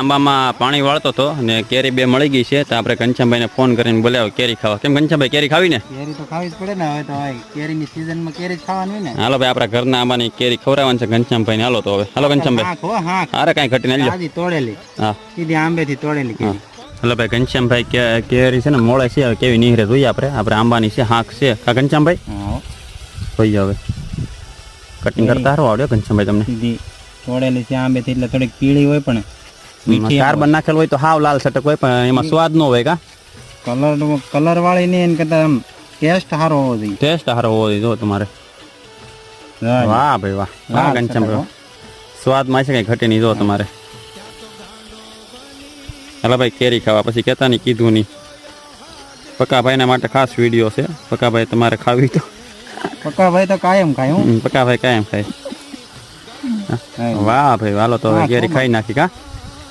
આંબામાં પાણી વાળતો હતો ને કેરી બે મળી ગઈ છે તો આપણે ઘનશ્યામભાઈને ફોન કરીને બોલાવ્યો કેરી ખાવા. કેમ ઘનશ્યામભાઈ કેરી ખાવી ને? કેરી તો ખાવી જ પડે ને હવે તો કેરીની સિઝનમાં કેરી જ ખાવાની ને. હાલો ભાઈ આપણા ઘરના આંબાની કેરી ખવડાવવાની છે ઘનશ્યામભાઈને. હાલો તો હવે. હાલો ઘનશ્યામભાઈ. અરે કાંઈ ઘટીને આવજો તોડેલી. હા. સીધી આંબેથી તોડેલી હાલો ભાઈ ઘનશ્યામભાઈ કેરી છે ને મોળે છે હવે કેવી નીહરે જોઈએ આપણે. આપણે આંબાની છે હાંક છે. કા ઘનશ્યામભાઈ? હા. જોઈએ હવે. કટિંગ કરતા સારું આવડ્યો ઘનશ્યામભાઈ તમને. સીધી તોડેલી છે આંબેથી એટલે થોડીક પીળી હોય પણ કાર્બન નાખેલું હોય? તો હાવ લાલ છટક હોય પણ એમાં સ્વાદ નો હોય કા? કલર કલર વાળી નહીં એને કરતા આમ ટેસ્ટ સારો હોવો જોઈએ. ટેસ્ટ સારો હોવો જોઈએ જો તમારે. વાહ ભાઈ વાહ. વાહ લાલ ઘનશ્યામભાઈ સ્વાદમાં છે કઈ ઘટે નહીં જો તમારે. હાલો ભાઈ કેરી ખાવા. પછી કહેતા નહીં કીધું નહીં. પકાભાઈના માટે ખાસ વીડિયો છે. પકાભાઈ તમારે ખાવી તો. પક્કા ભાઈ તો કાયમ ખાય હું. હમ, પકાભાઈ કાયમ ખાય. વાહ ભાઈ હાલો તો હવે કેરી ખાઈ નાખી કા?